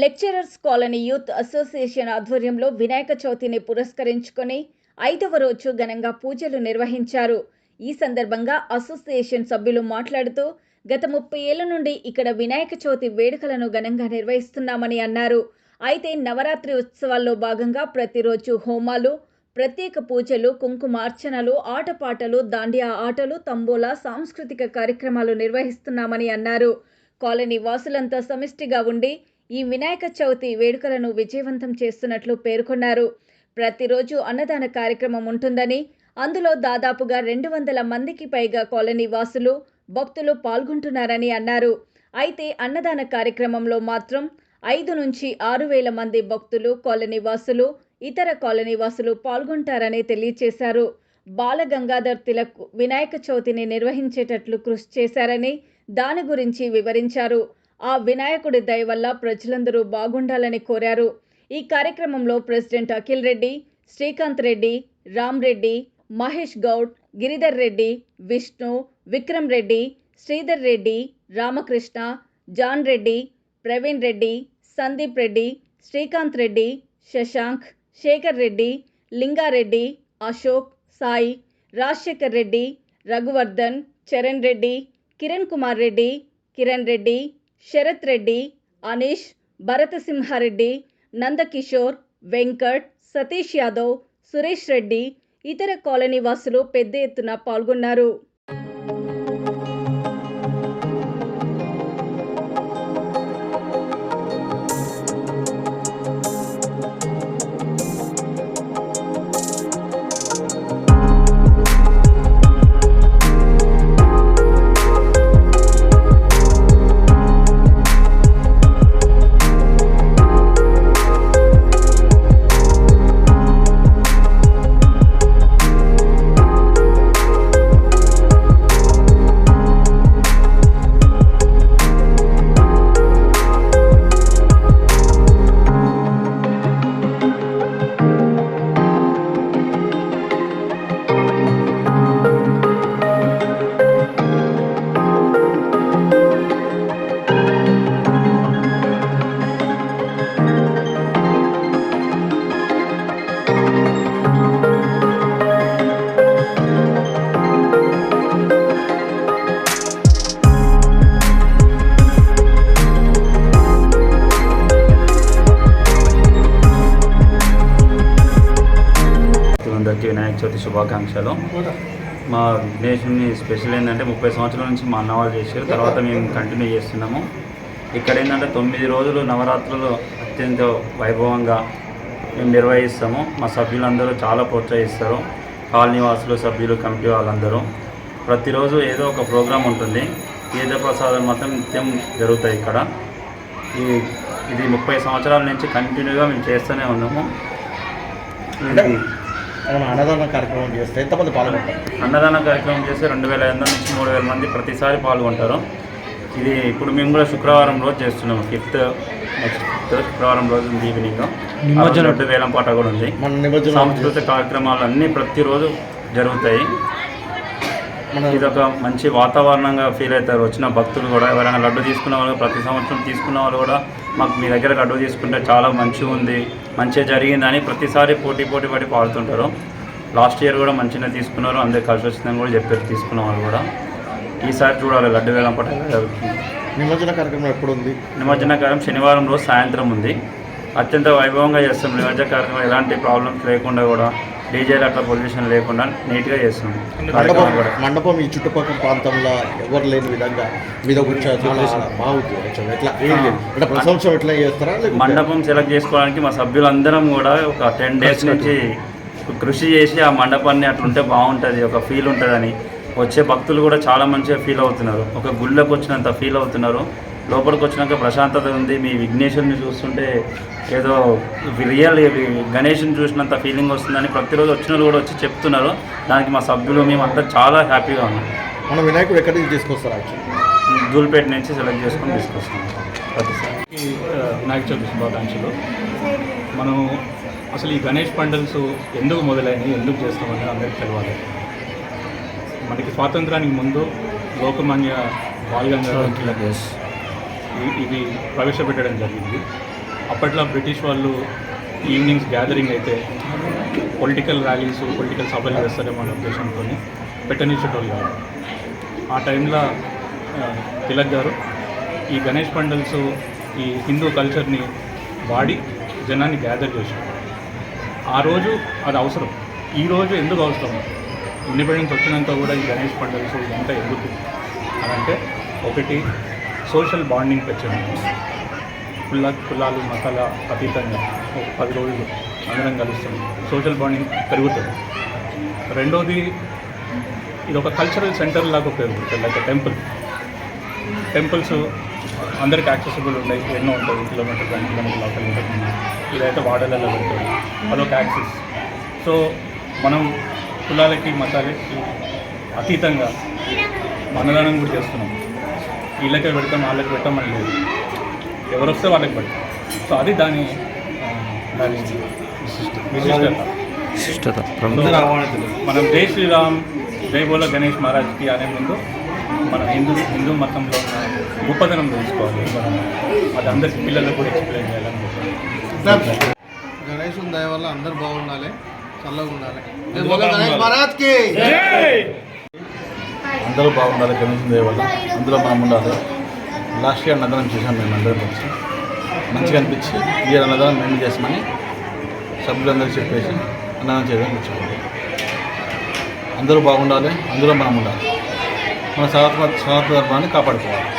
Lecturers colony youth association ఆధ్వర్యంలో వినాయక చవితిని పురస్కరించుకొని ఐదవ రోజు ఘనంగా పూజలు నిర్వహించారు. ఈ సందర్భంగా అసోసియేషన్ సభ్యులు మాట్లాడుతూ గత ముప్పై ఏళ్ళ నుండి ఇక్కడ వినాయక చవితి వేడుకలను ఘనంగా నిర్వహిస్తున్నామని అన్నారు. అయితే నవరాత్రి ఉత్సవాల్లో భాగంగా ప్రతిరోజు హోమాలు ప్రత్యేక పూజలు కుంకుమార్చనలు ఆటపాటలు దాండియా ఆటలు తంబోలా సాంస్కృతిక కార్యక్రమాలు నిర్వహిస్తున్నామని అన్నారు. కాలనీ వాసులంతా సమిష్టిగా ఉండి ఈ వినాయక చవితి వేడుకలను విజయవంతం చేస్తున్నట్లు పేర్కొన్నారు. ప్రతిరోజు అన్నదాన కార్యక్రమం ఉంటుందని అందులో దాదాపుగా రెండు వందల మందికి పైగా కాలనీ వాసులు భక్తులు పాల్గొంటున్నారని అన్నారు. అయితే అన్నదాన కార్యక్రమంలో మాత్రం ఐదు నుంచి ఆరు వేల మంది భక్తులు కాలనీ వాసులు ఇతర కాలనీ వాసులు పాల్గొంటారని తెలియజేశారు బాలగంగాధర్ తిలక్ వినాయక చవితిని నిర్వహించేటట్లు కృషి చేశారని దాని గురించి వివరించారు. ఆ వినాయకుడి దయ వల్ల ప్రజలందరూ బాగుండాలని కోరారు. ఈ కార్యక్రమంలో ప్రెసిడెంట్ అఖిల్ రెడ్డి శ్రీకాంత్ రెడ్డి రామ్ రెడ్డి మహేష్ గౌడ్ గిరిధర్ రెడ్డి విష్ణు విక్రమ్ రెడ్డి శ్రీధర్ రెడ్డి రామకృష్ణ జాన్ రెడ్డి ప్రవీణ్ రెడ్డి సందీప్ రెడ్డి శ్రీకాంత్ రెడ్డి శశాంక్ శేఖర్ రెడ్డి లింగారెడ్డి అశోక్ సాయి రాజశేఖర్ రెడ్డి రఘువర్ధన్ చరణ్ రెడ్డి కిరణ్ కుమార్ రెడ్డి కిరణ్ రెడ్డి శరత్ రెడ్డి అనీష్ భరతసింహారెడ్డి నందకిషోర్ వెంకట్ సతీష్ యాదవ్ సురేష్ రెడ్డి ఇతర కాలనీ వాసులు పెద్ద ఎత్తున పాల్గొన్నారు. వినాయక చవితి శుభాకాంక్షలు. మా విఘ్నేశ్వరుని స్పెషల్ ఏంటంటే ముప్పై సంవత్సరాల నుంచి మా అన్న వాళ్ళు చేశారు. తర్వాత మేము కంటిన్యూ చేస్తున్నాము. ఇక్కడ ఏంటంటే తొమ్మిది రోజులు నవరాత్రులు అత్యంత వైభవంగా మేము నిర్వహిస్తాము. మా సభ్యులందరూ చాలా ప్రోత్సహిస్తారు. కాలనీ వాసులు సభ్యులు కమిటీ వాళ్ళందరూ. ప్రతిరోజు ఏదో ఒక ప్రోగ్రాం ఉంటుంది. తీర్థ ప్రసాదం మాత్రం నిత్యం జరుగుతాయి ఇక్కడ. ఈ ఇది ముప్పై సంవత్సరాల నుంచి కంటిన్యూగా మేము చేస్తూనే ఉన్నాము. ఇది మనం అన్నదాన కార్యక్రమం చేస్తే ఎంతమంది పాల్గొంటారు? అన్నదాన కార్యక్రమం చేస్తే రెండు వేల ఐదు వందల నుంచి మూడు వేల మంది ప్రతిసారి పాల్గొంటారు. ఇది ఇప్పుడు మేము కూడా శుక్రవారం రోజు చేస్తున్నాము ఫిఫ్త్ నెక్స్ట్ ఫిఫ్త్ శుక్రవారం రోజు ఉంది ఈవినింగ్. నిమజ్జనం. రెండు వేలం పాట కూడా ఉంది. మన నిమజ్జనం సాంస్కృతిక కార్యక్రమాలు అన్నీ ప్రతిరోజు జరుగుతాయి. మన ఇది ఒక మంచి వాతావరణంగా ఫీల్ అవుతారు. వచ్చిన భక్తులు కూడా ఎవరైనా లడ్డు తీసుకున్న వాళ్ళు ప్రతి సంవత్సరం తీసుకున్న వాళ్ళు కూడా మాకు మీ దగ్గర లడ్డు తీసుకుంటే చాలా మంచిగా ఉంది మంచిగా జరిగిందని ప్రతిసారి పోటీ పోటీ పడి పాడుతుంటారు. లాస్ట్ ఇయర్ కూడా మంచిగా తీసుకున్నారు అందరు కలిసి వచ్చిందని కూడా చెప్పారు తీసుకున్న వాళ్ళు కూడా. ఈసారి చూడాలి లడ్డు వేలం పట్ల ఎలా జరుగుతుంది. నిమజ్జన కార్యక్రమం ఎప్పుడు ఉంది? నిమజ్జన కార్యం శనివారం రోజు సాయంత్రం ఉంది. అత్యంత వైభవంగా చేస్తాం నిమజ్జన కార్యక్రమం ఎలాంటి ప్రాబ్లమ్స్ లేకుండా కూడా. డీజేలు అట్లా పొల్యూషన్ లేకుండా నీట్గా చేస్తాం మండపం మండపం ఈ చుట్టుపక్కల ప్రాంతంలో ఎవరు లేని విధంగా మీద బాగుంది ఎట్లా? అంటే ఎట్లా చేస్తారా మండపం సెలెక్ట్ చేసుకోవడానికి మా సభ్యులందరం కూడా ఒక టెన్ డేస్ నుంచి కృషి చేసి ఆ మండపాన్ని అట్లుంటే బాగుంటుంది ఒక ఫీల్ ఉంటుందని. వచ్చే భక్తులు కూడా చాలా మంచిగా ఫీల్ అవుతున్నారు. ఒక గుళ్ళకు వచ్చినంత ఫీల్ అవుతున్నారు. లోపలికి వచ్చినాక ప్రశాంతత ఉంది. మీ విఘ్నేశ్వరుని చూస్తుంటే ఏదో రియల్ గణేష్ని చూసినంత ఫీలింగ్ వస్తుందని ప్రతిరోజు వచ్చిన వాళ్ళు కూడా వచ్చి చెప్తున్నారు. దానికి మా సభ్యులు మేమంతా చాలా హ్యాపీగా ఉన్నాం. మన వినాయకుడు ఎక్కడి నుంచి తీసుకొస్తారు యాక్చువల్లీ దూల్పేట నుంచి సెలెక్ట్ చేసుకొని తీసుకొస్తాం. ప్రతిసారి ఈ, ఆ, వినాయక చవితి శుభాకాంక్షలు. మనం అసలు ఈ గణేష్ పండుగస్ ఎందుకు మొదలైనవి ఎందుకు చేస్తామని అందరికీ తెలియాలి మనకి స్వాతంత్రానికి ముందు లోకమాన్య బాలగంగాధర్ తిలక్ ఇ- ఇవి ప్రవేశపెట్టడం జరిగింది. అప్పట్లో బ్రిటిష్ వాళ్ళు ఈవినింగ్స్ గ్యాదరింగ్ అయితే పొలిటికల్ ర్యాలీస్ పొలిటికల్ సభలు చేస్తారేమో అనే ఉద్దేశంతో పెట్టనిచ్చేటోళ్ళు కాదు. ఆ టైంలో తిలక్ గారు ఈ గణేష్ పండల్స్ ఈ హిందూ కల్చర్ని వాడి జనాన్ని గ్యాదర్ చేశారు. ఆ రోజు అది అవసరం. ఈ రోజు ఎందుకు అవసరం? ఇండిపెండెన్స్ వచ్చినాక కూడా ఈ గణేష్ పండల్స్ ఇదంతా ఎందుకు? అని అంటే ఒకటి సోషల్ బాండింగ్ పెంచడం కుల కులాలు మతాల అతీతంగా ఒక పది రోజులు అందరం కలుస్తాం. సోషల్ బాండింగ్ పెరుగుతుంది. రెండోది ఇది ఒక కల్చరల్ సెంటర్ లాగా ఉపయోగపడుతుంది లైక్ టెంపుల్ టెంపుల్స్ అందరికి యాక్సెసిబుల్ ఉన్నాయి ఎన్నో ఉంటుంది కిలోమీటర్ రెండు కిలోమీటర్ లోపల ఉంటుంది. ఇదైతే వాడలలో ఉంటుంది అదొక యాక్సెస్ సో మనం కులాలకి మతాలకి అతీతంగా అన్నదానం కూడా చేస్తున్నాం. వీళ్ళకే పెడతాం వాళ్ళకి అని లేదు. ఎవరు వస్తే వాళ్ళకి పెడతాం. సో అది దాని దాని విశిష్టత. విశిష్టత. మనం జై శ్రీరామ్ జై బోలో గణేష్ మహారాజ్కి అనే ముందు మన హిందూ హిందూ మతంలో ఉన్న గొప్పతనం తెలుసుకోవాలి. మనం అది అందరికి పిల్లలకు కూడా ఎక్స్ప్లెయిన్ చేయాలనుకుంటున్నాం గణేష్ దయ వల్ల అందరు బాగుండాలి చల్లగా ఉండాలి. గణేష్ మహారాజ్కి అందరూ బాగుండాలి గణేశం దేవ వల్ల అందులో మనం ఉండాలి. లాస్ట్ ఇయర్ అన్నదానం చేశాం మేము అందరం వచ్చి మంచిగా అనిపించి ఇయర్ అన్నదానం మేము చేసామని సభ్యులందరూ చెప్పేసి అన్నదానం చేయడానికి వచ్చాము అందరూ బాగుండాలి అందులో మనం ఉండాలి. మన సనాతన సనాతన ధర్మాన్ని కాపాడుకోవాలి.